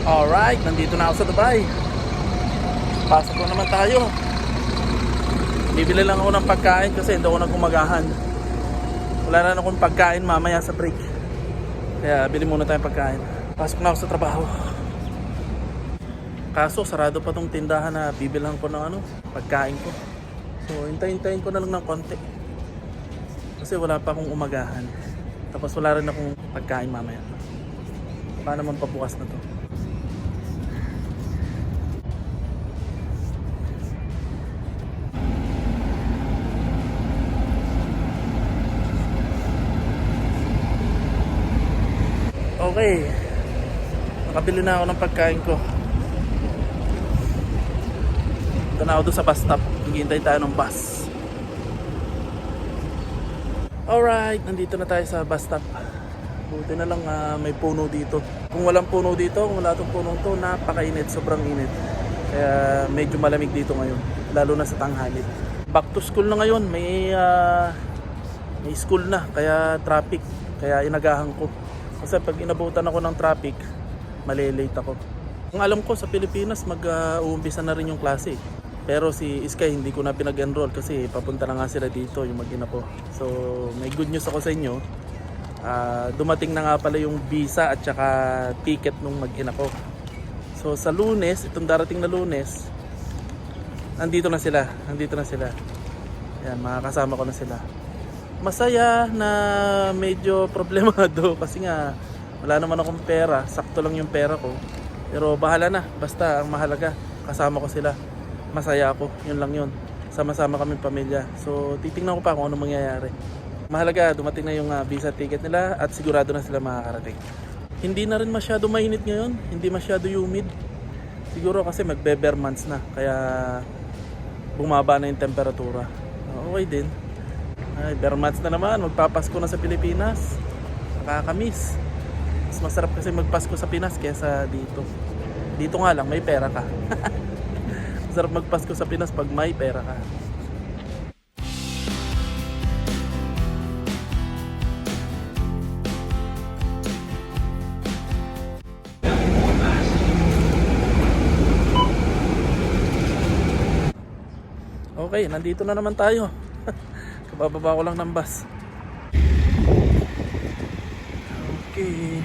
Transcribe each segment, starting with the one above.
Alright, nandito na ako sa Dubai. Pasok na naman tayo. Bibili lang ako ng pagkain kasi hindi ako nagumagahan. Wala na akong pagkain mamaya sa break. Kaya bili muna tayong pagkain. Pasok na ako sa trabaho. Kaso sarado pa tong tindahan na bibilhan ko ng ano, pagkain ko. So hintayin-hintayin ko na lang ng konti. Kasi wala pa akong umagahan. Tapos wala rin akong pagkain mamaya. Baka naman pabukas na to. Okay. Nakabili na ako ng pagkain ko. Ito na ako doon sa bus stop. Naghihintay tayo ng bus. Alright, nandito na tayo sa bus stop. Buti na lang ah, may puno dito. Kung walang puno dito, kung wala itong puno to, napakainit, sobrang init. Kaya medyo malamig dito ngayon, lalo na sa tanghali. Back to school na ngayon, may ah, may school na, kaya traffic. Kaya inagahan ko. Kasi pag inabutan ako ng traffic, malilate ako. Kung alam ko sa Pilipinas, mag-uumpisa na rin yung klase. Pero si Sky hindi ko na pinag-enroll kasi papunta na nga sila dito yung mag-ina ko. So may good news ako sa inyo. Ah, dumating na nga pala yung visa at saka ticket nung mag-ina ko. So sa lunes, itong darating na lunes, nandito na sila. Nandito na sila. Yan, makakasama ko na sila. Masaya na medyo problemado kasi nga wala naman akong pera. Sakto lang yung pera ko. Pero bahala na. Basta ang mahalaga, kasama ko sila. Masaya ako. Yun lang yun. Sama-sama kami pamilya. So titingnan ko pa kung ano mangyayari. Mahalaga, dumating na yung ah, visa ticket nila at sigurado na sila makakarating. Hindi na rin masyado mainit ngayon. Hindi masyado humid. Siguro kasi magbe-bare months na. Kaya bumaba na yung temperatura. Okay din. Ay, bare months na naman. Magpapasko na sa Pilipinas. Nakakamiss. Mas masarap kasi magpasko sa Pinas kaysa dito. Dito nga lang, may pera ka. masarap magpasko sa Pinas pag may pera ka. Okay, nandito na naman tayo. Kabababa ko lang ng bus. Okay.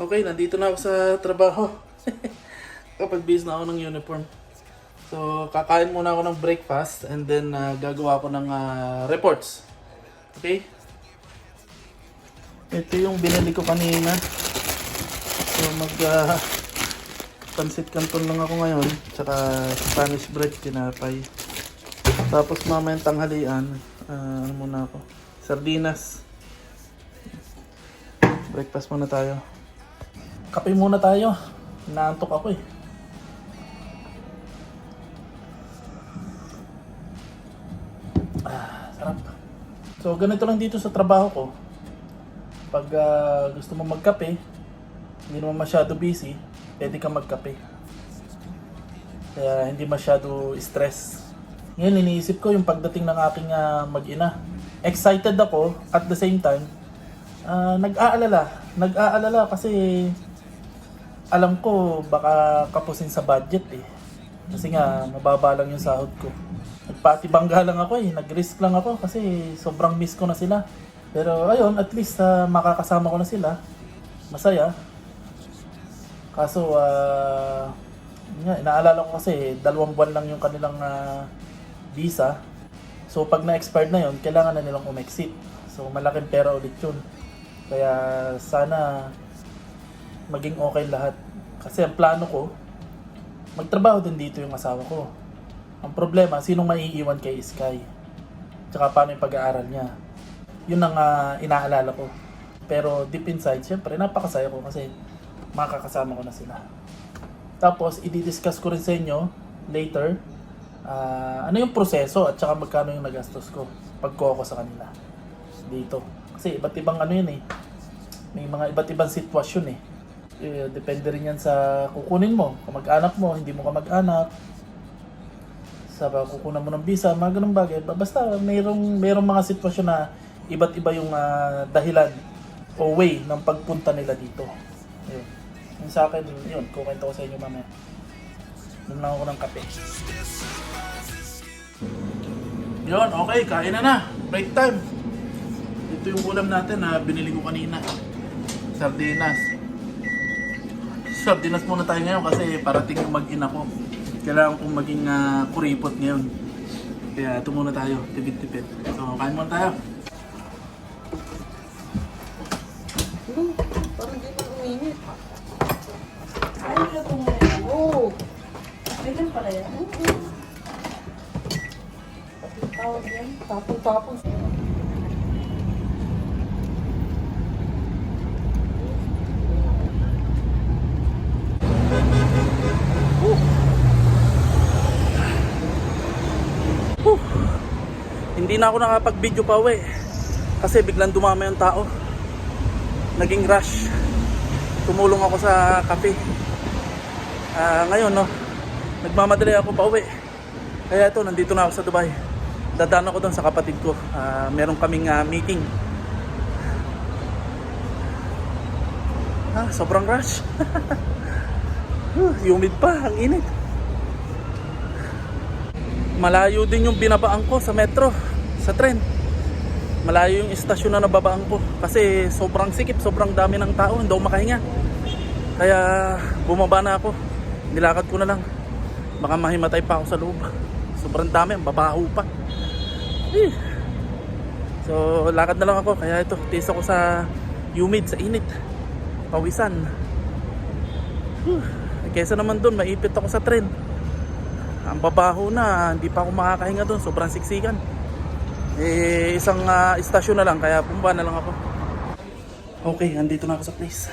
Okay, nandito na ako sa trabaho. Kapag busy na ako ng uniform. So, kakain muna ako ng breakfast and then ah, gagawa ako ng ah, reports. Okay? Ito yung binili ko kanina. Mag uh, pansit canton lang ako ngayon. Tsaka Spanish bread tinapay. Tapos mamaya tanghalian. ah, ano muna ako? Sardinas. Breakfast muna tayo. Kape muna tayo. Naantok ako eh. Ah, sarap. So ganito lang dito sa trabaho ko pag ah, gusto mo magkape, hindi naman masyado busy, pwede ka magkape. Kaya hindi masyado stress. Ngayon iniisip ko yung pagdating ng aking ah, mag-ina. Excited ako at the same time, ah, nag-aalala. Nag-aalala kasi alam ko baka kapusin sa budget eh. Kasi nga mababa lang yung sahod ko. Nagpatibangga lang ako eh. Nag-risk lang ako kasi sobrang miss ko na sila. Pero ayun, at least ah, makakasama ko na sila. Masaya. Kaso, yun nga, inaalala ko kasi dalawang buwan lang yung kanilang ah, visa. So pag na-expired na yun, kailangan na nilang umexit. So malaking pera ulit yun. Kaya sana maging okay lahat. Kasi ang plano ko, magtrabaho din dito yung asawa ko. Ang problema, sinong maiiwan kay Sky? Tsaka paano yung pag-aaral niya? Yun ang ah, inaalala ko. Pero deep inside, syempre, napakasaya ko kasi makakasama ko na sila. Tapos, i-discuss ko rin sa inyo later ah, ano yung proseso at saka magkano yung nagastos ko pagkuha ko sa kanila dito. Kasi iba't ibang ano yun eh. May mga iba't ibang sitwasyon eh. Eh, Depende rin yan sa kukunin mo. Kung mag-anak mo, hindi mo ka mag-anak. sa kukunan mo ng visa, mga ganung bagay. Ba- Basta mayroong, mayroong mga sitwasyon na iba't iba yung ah, dahilan o way ng pagpunta nila dito. Yun. Yung sa akin, yun, kukwento ko sa inyo mamaya. Doon lang ako ng kape. Yun, okay, kain na na. Break time. Ito yung ulam natin na binili ko kanina. Sardinas. Sardinas muna tayo ngayon kasi parating yung mag-ina ko. Kailangan kong maging ah, kuripot ngayon. Kaya ito muna tayo, tipid-tipid. So, kain muna tayo. Hmm, parang di pa uminit. Ay, na tumayo. Oo. Ganyan pala yan. Tawag yan. Tapon-tapon. Hindi na ako nakapag-video pa uwi. Kasi biglang dumama yung tao. Naging rush. Tumulong ako sa cafe. Ah, ngayon, no, nagmamadali ako pa uwi. Kaya ito, nandito na ako sa Dubai. Dadaan ako doon sa kapatid ko. Ah, meron kaming ah, meeting. Ah, sobrang rush. Humid pa, ang init. Malayo din yung binabaan ko sa metro, sa tren. Malayo yung istasyon na nababaan ko kasi sobrang sikip, sobrang dami ng tao, hindi ako makahinga. Kaya bumaba na ako. Nilakad ko na lang. Baka mahimatay pa ako sa loob. Sobrang dami, babaho pa. Eh. So, lakad na lang ako. Kaya ito, tiis ako sa humid, sa init. Pawisan. Whew. Kesa naman doon, maipit ako sa tren. Ang babaho na, hindi pa ako makakahinga doon. Sobrang siksikan. Eh, isang ah, istasyon na lang, kaya pumba na lang ako. Okay, andito na ako sa place.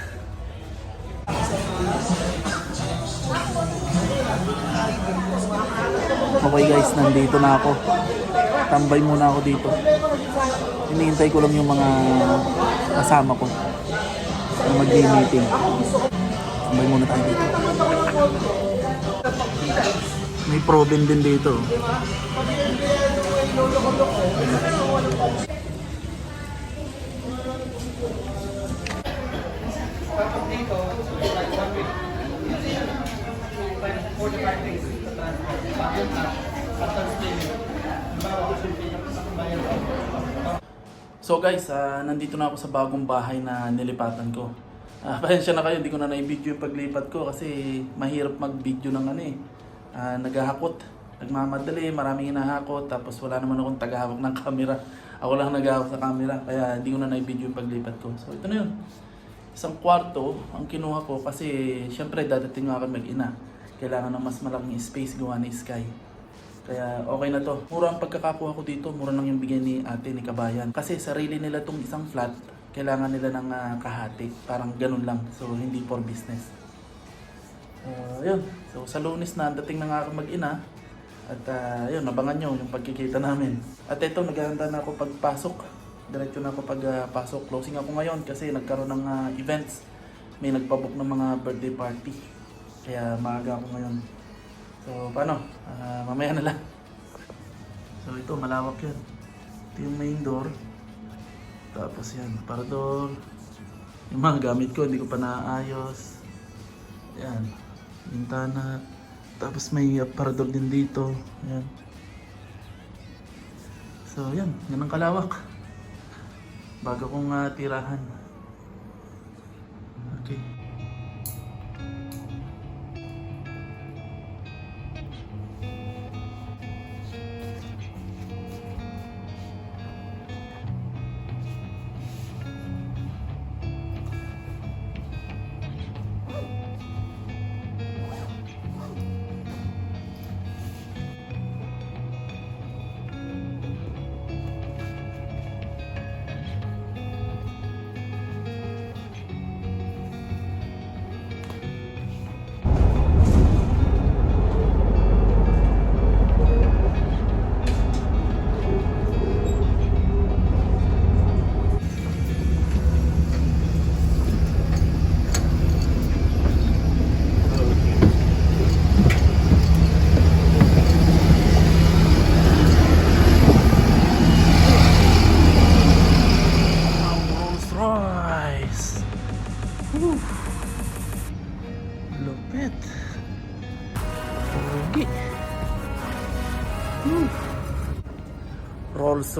Okay guys, nandito na ako. Tambay muna ako dito. Hinihintay ko lang yung mga kasama ko na mag-meeting. Tambay muna tayo dito. May proben din dito. So guys, ah, nandito na ako sa bagong bahay na nilipatan ko. Ah, pasensya na kayo, hindi ko na na-video yung paglipat ko kasi mahirap mag-video ng ano eh. Ah, naghahakot, nagmamadali, maraming hinahakot, tapos wala naman akong tagahawak ng camera. Ako lang naghahawak sa camera, kaya hindi ko na na-video yung paglipat ko. So ito na yun. Isang kwarto ang kinuha ko kasi syempre dadating nga kami mag-ina. Kailangan ng mas malaking space gawa ni Sky. Kaya okay na to. Mura ang pagkakakuha ko dito, mura lang yung bigay ni ate ni Kabayan. Kasi sarili nila tong isang flat, kailangan nila ng ah, kahati. Parang ganun lang. So hindi for business. Uh, yun. So sa lunes na, dating na nga ako mag-ina. At ah, yun, nabangan nyo yung pagkikita namin. At ito, naghahanda na ako pagpasok. Diretso na ako pagpasok. Closing ako ngayon kasi nagkaroon ng ah, events. May nagpabook ng mga birthday party. Kaya maaga ako ngayon. So, paano? Ah, mamaya na lang. So, ito, malawak yan. Ito yung main door. Tapos yan, aparador. Yung mga gamit ko, hindi ko pa naayos. Yan. Bintana. Tapos may aparador din dito. Yan. So, yan. Yan ang kalawak. Bago kong ah, tirahan.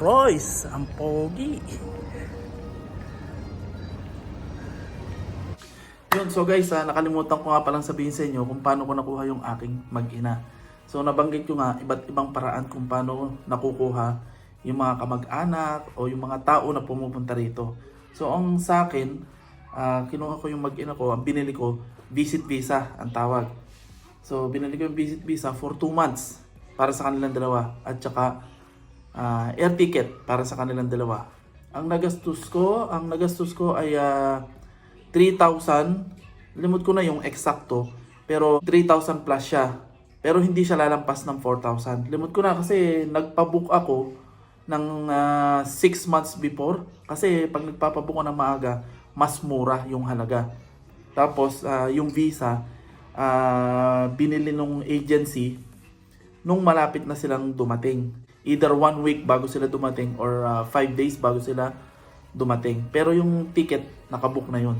Royce, ang pogi. Yun, so guys, ah, nakalimutan ko nga palang sabihin sa inyo kung paano ko nakuha yung aking mag-ina. So nabanggit ko nga iba't ibang paraan kung paano nakukuha yung mga kamag-anak o yung mga tao na pumupunta rito. So ang sa akin, ah, kinuha ko yung mag-ina ko, ang binili ko, visit visa ang tawag. So binili ko yung visit visa for 2 months para sa kanilang dalawa at saka ah, air ticket para sa kanilang dalawa. Ang nagastos ko, ang nagastos ko ay ah, 3,000. Limot ko na yung eksakto. Pero 3,000 plus siya. Pero hindi siya lalampas ng 4,000. Limot ko na kasi nagpabook ako ng 6 months before. Kasi pag nagpapabook ko ng maaga, mas mura yung halaga. Tapos ah, yung visa, ah, binili nung agency nung malapit na silang dumating. Either one week bago sila dumating or uh, five days bago sila dumating. Pero yung ticket, nakabook na yun.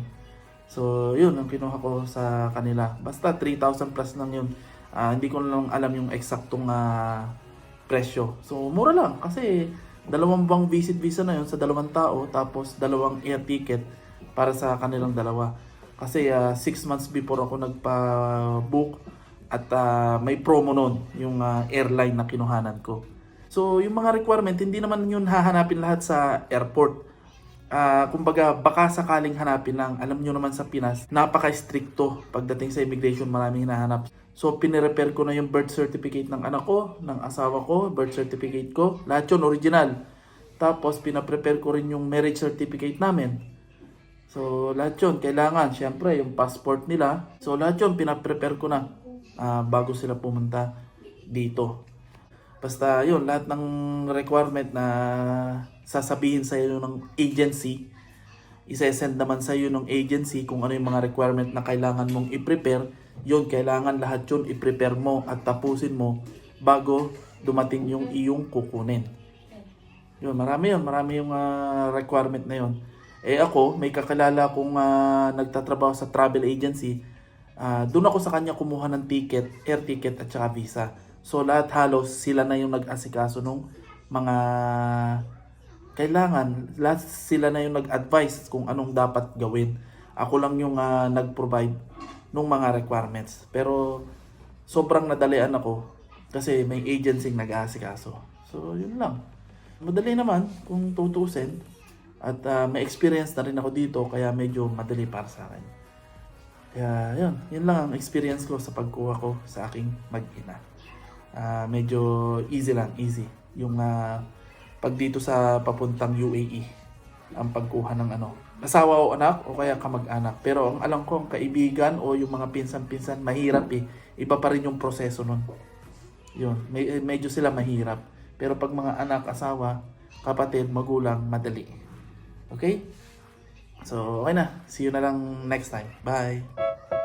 So, yun ang kinuha ko sa kanila. Basta 3,000 plus lang yun. Ah, hindi ko lang alam yung eksaktong ah, presyo. So, mura lang. Kasi dalawang bang visit visa na yun sa dalawang tao. Tapos dalawang air ticket para sa kanilang dalawa. Kasi 6 months before ako nagpa-book at ah, may promo nun yung ah, airline na kinuhanan ko. So, yung mga requirement, hindi naman yun hahanapin lahat sa airport. Ah, kumbaga, baka sakaling hanapin lang. Alam nyo naman sa Pinas, napaka-stricto pagdating sa immigration, maraming hinahanap. So, pinirepair ko na yung birth certificate ng anak ko, ng asawa ko, birth certificate ko. Lahat yun, original. Tapos, pinaprepare ko rin yung marriage certificate namin. So, lahat yun, kailangan. Siyempre, yung passport nila. So, lahat yun, pinaprepare ko na ah, bago sila pumunta dito. Basta yun, lahat ng requirement na sasabihin sa iyo ng agency, isa-send naman sa iyo ng agency kung ano yung mga requirement na kailangan mong i-prepare, yun, kailangan lahat yun i-prepare mo at tapusin mo bago dumating yung iyong kukunin. Yun, marami yun, marami yung ah, requirement na yun. Eh ako, may kakilala kong ah, nagtatrabaho sa travel agency, Ah, doon ako sa kanya kumuha ng ticket, air ticket at saka visa. So lahat halos sila na yung nag-asikaso nung mga kailangan, lahat sila na yung nag-advise kung anong dapat gawin. Ako lang yung ah, nag-provide nung mga requirements. Pero sobrang nadalian ako kasi may agency nag-aasikaso. So yun lang. Madali naman kung tutusin. At ah, may experience na rin ako dito kaya medyo madali para sa akin. Kaya yun, yun lang ang experience ko sa pagkuha ko sa aking mag-ina. Ah, medyo easy lang, easy. Yung ah, pag dito sa papuntang UAE, ang pagkuha ng ano, asawa o anak o kaya kamag-anak. Pero ang alam ko, ang kaibigan o yung mga pinsan-pinsan, mahirap eh. Iba pa rin yung proseso nun. Yun, may, eh, medyo sila mahirap. Pero pag mga anak, asawa, kapatid, magulang, madali. Okay? So, okay na. See you na lang next time. Bye!